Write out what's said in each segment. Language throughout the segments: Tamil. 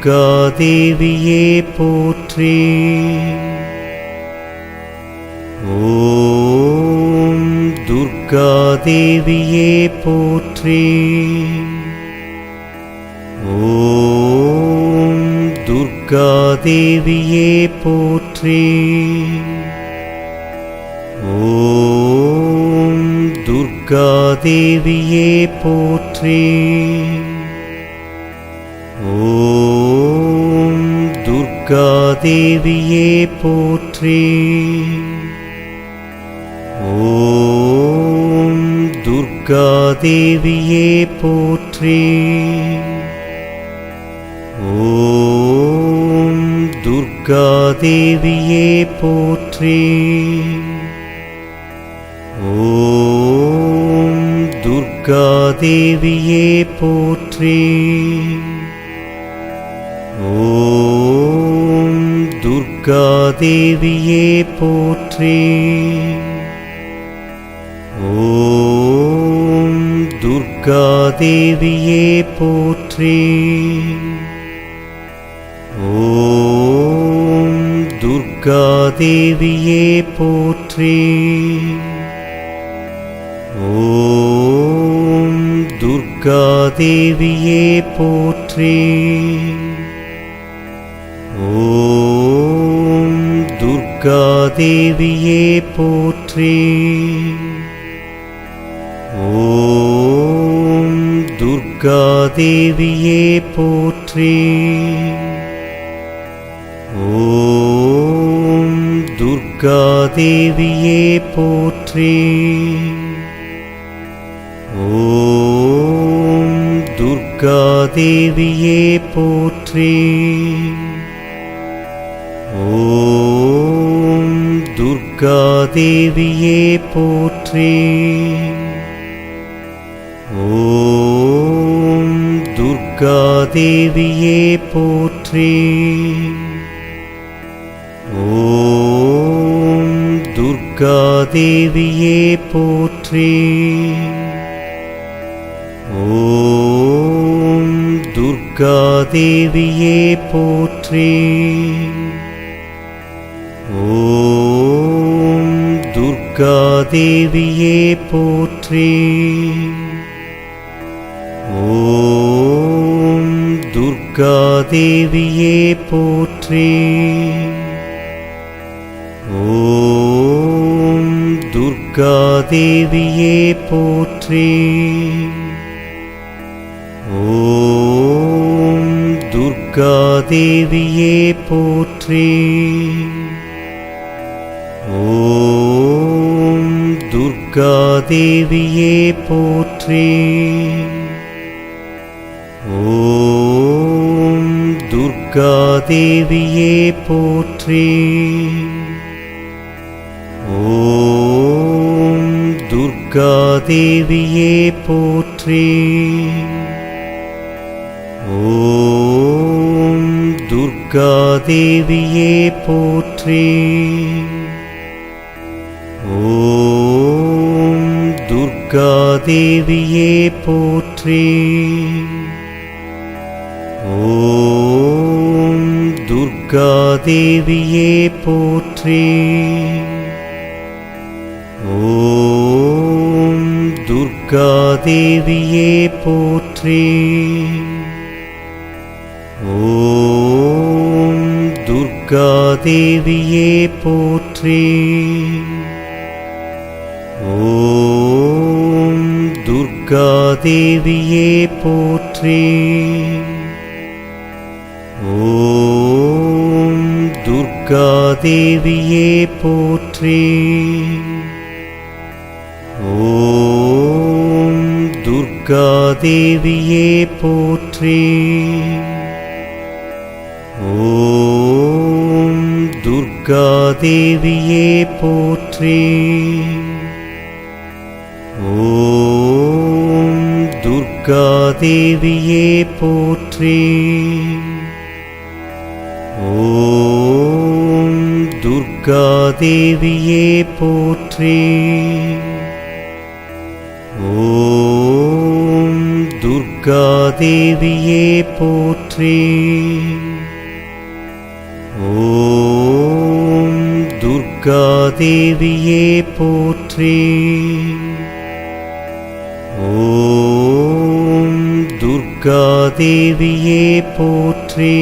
துர்காதேவியே போற்றி. ஓம் துர்காதேவியே போற்றி. ஓம் துர்காதேவியே போற்றி. ஓம் துர்காதேவியே போற்றி. ஓ துர்காதேவியே போற்றி ஓம் துர்காதேவியே போற்றி ஓம் துர்காதேவியே போற்றி ஓம் துர்காதேவியே போற்றி துர்காதேவியே போற்றி. ஓம் துர்காதேவியே போற்றி. ஓம் துர்காதேவியே போற்றி. ஓம் துர்காதேவியே போற்றி. துர்காதேவியே போற்றி. ஓம் துர்காதேவியே போற்றி. ஓம் துர்காதேவியே போற்றி. ஓம் துர்காதேவியே போற்றி. துர்காதேவியே போற்றி. ஓம் துர்காதேவியே போற்றி. ஓம் துர்காதேவியே போற்றி. ஓம் துர்காதேவியே போற்றி. ஓம் துர்காதேவியே போற்றி. ஓம் துர்காதேவியே போற்றி. ஓம் துர்காதேவியே போற்றி. ஓம் துர்காதேவியே போற்றி. ஓம் துர்காதேவியே போற்றி. ஓம் துர்காதேவியே போற்றி. ஓம் துர்காதேவியே போற்றி. ஓம் துர்காதேவியே போற்றி. ஓம் துர்காதேவியே போற்றி. ஓம் துர்காதேவியே போற்றி. ஓம் துர்காதேவியே போற்றி. ஓம் துர்காதேவியே போற்றி. துர்காதேவியே போற்றி. ஓம் துர்காதேவியே போற்றி. ஓம் துர்காதேவியே போற்றி. ஓம் துர்காதேவியே போற்றி. ஓம் துர்காதேவியே போற்றி. ஓம் துர்காதேவியே போற்றி. ஓம் துர்கா தேவியே போற்றி. ஓம் துர்கா தேவியே போற்றி. துர்காதேவியே போற்றி.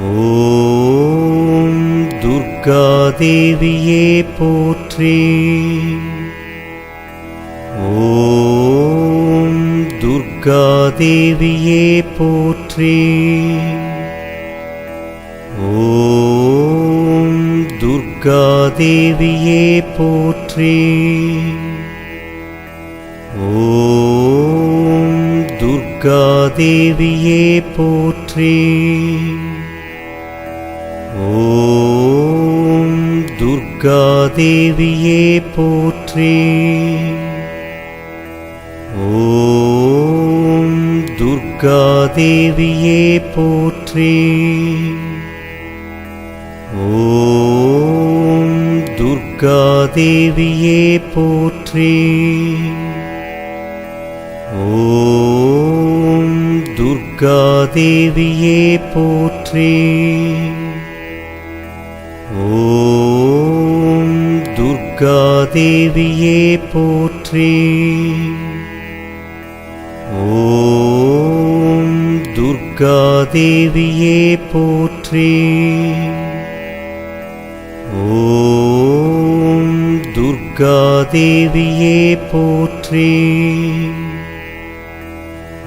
ஓம் துர்காதேவியே போற்றி. ஓம் துர்காதேவியே போற்றி. ஓம் துர்காதேவியே போற்றி. ஓம் துர்காதேவியே போற்றி. ஓம் துர்காதேவியே போற்றி. ஓம் துர்காதேவியே போற்றி. ஓம் துர்காதேவியே போற்றி. ஓம் துர்காதேவியே போற்றி. ஓம் துர்காதேவியே போற்றி. ஓம் துர்காதேவியே போற்றி. ஓம் துர்காதேவியே போற்றி.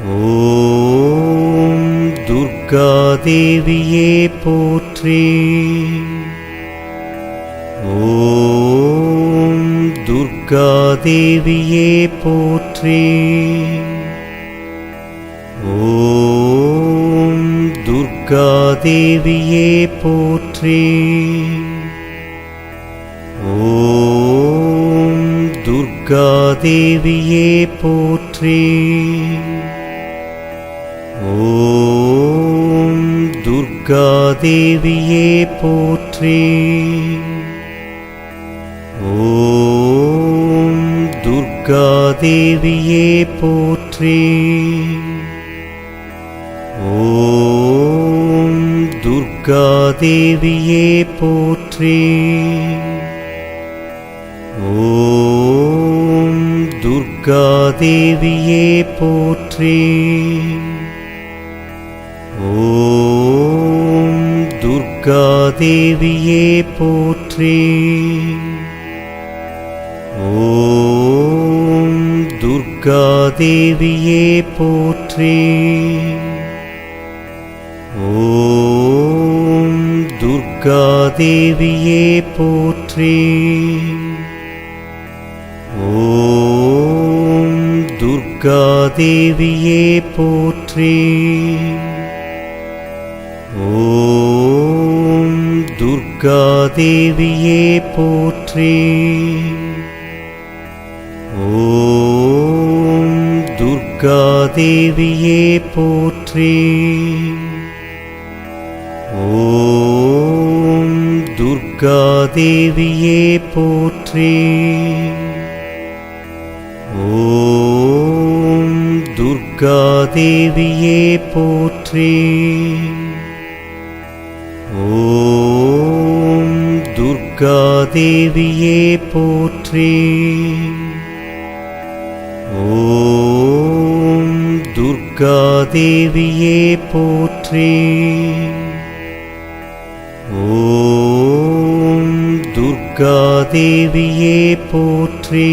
ஓம் துர்காதேவியே போற்றி. ஓம் துர்காதேவியே போற்றி. ஓம் துர்காதேவியே போற்றி. ஓம் துர்காதேவியே போற்றி. துர்காதேவியே போற்றி. ஓம் துர்காதேவியே போற்றி. ஓம் துர்காதேவியே போற்றி. ஓம் துர்காதேவியே போற்றி. துர்காதேவியே போற்றி. ஓம் துர்காதேவியே போற்றி. ஓம் துர்காதேவியே போற்றி. ஓம் துர்காதேவியே போற்றி. துர்காதேவியே போற்றி. ஓம் துர்காதேவியே போற்றி. ஓம் துர்காதேவியே போற்றி. ஓம் துர்காதேவியே போற்றி. ஓம் துர்காதேவியே போற்றி. ஓம் துர்காதேவியே போற்றி. ஓம் துர்காதேவியே போற்றி.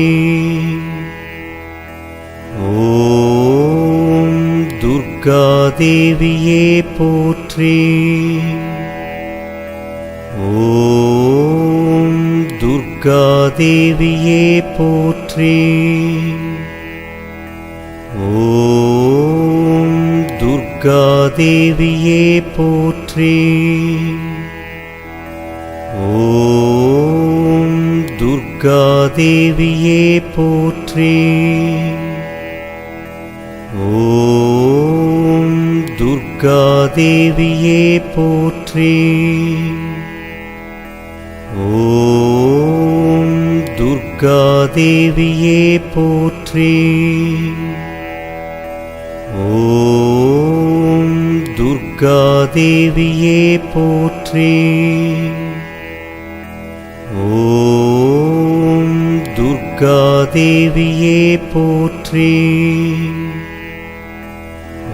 ஓம் துர்காதேவியே போற்றி. ஓம் துர்காதேவியே போற்றி. ஓம் துர்காதேவியே போற்றி. ஓம் துர்காதேவியே போற்றி. ஓம் துர்காதேவியே போற்றி. ஓம் துர்காதேவியே போற்றி. ஓம் துர்காதேவியே போற்றி. ஓம் துர்காதேவியே போற்றி.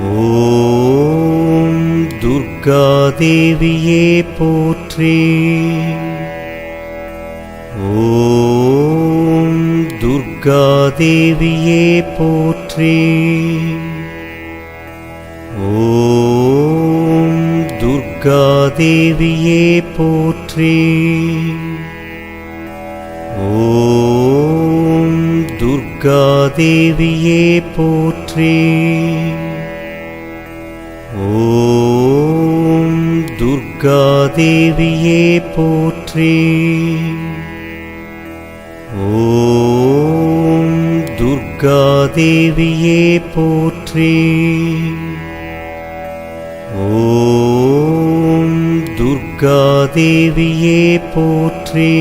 ஓம் துர்காதேவியே போற்றி. ஓம் துர்காதேவியே போற்றி. ஓம் துர்காதேவியே போற்றி. ஓம் துர்காதேவியே போற்றி. ஓம் துர்காதேவியே போற்றி. ஓம் துர்காதேவியே போற்றி. ஓம் துர்காதேவியே போற்றி.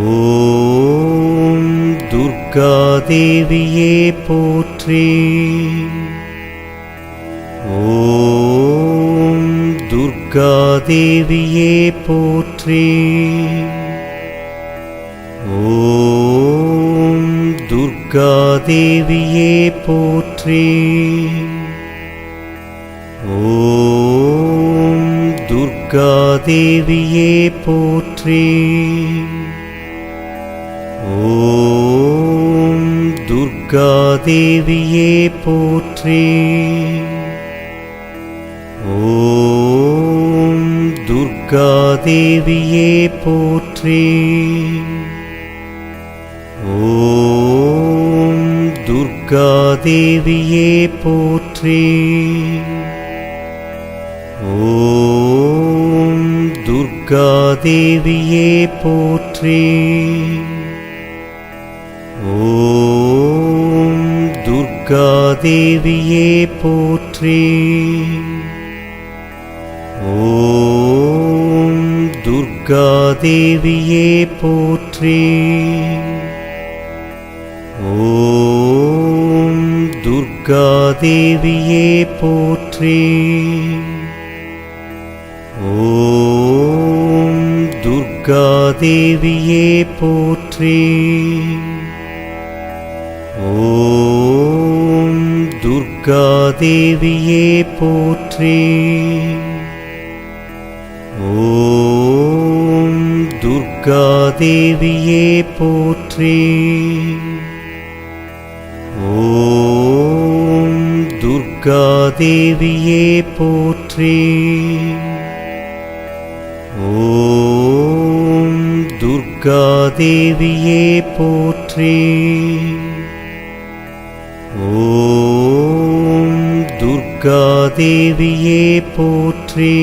ஓம் துர்காதேவியே போற்றி. ஓம் துர்காதேவியே போற்றி. துர்காதேவியே போற்றி. ஓம் துர்காதேவியே போற்றி. ஓம் துர்காதேவியே போற்றி. ஓம் துர்காதேவியே போற்றி. ஓ துர்காதேவியே போற்றி. ஓம் துர்காதேவியே போற்றி. ஓம் துர்காதேவியே போற்றி. ஓம் துர்காதேவியே போற்றி. ஓம் துர்காதேவியே போற்றே. ஓம் துர்காதேவியே போற்றே. ஓம் துர்காதேவியே போற்றே. ஓம் துர்காதேவியே போற்றே. துர்காதேவியே போற்றி. ஓம் துர்காதேவியே போற்றி. ஓம் துர்காதேவியே போற்றி.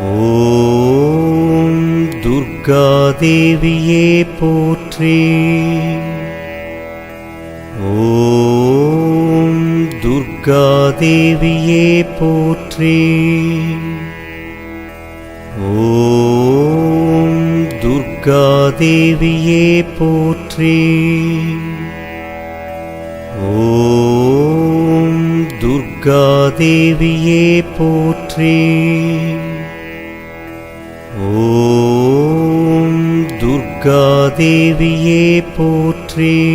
ஓம் துர்காதேவியே போற்றி. ஓம் துர்காதேவியே போற்றே. ஓம் துர்காதேவியே போற்றே. ஓம் துர்காதேவியே போற்றே. ஓம் துர்காதேவியே போற்றே.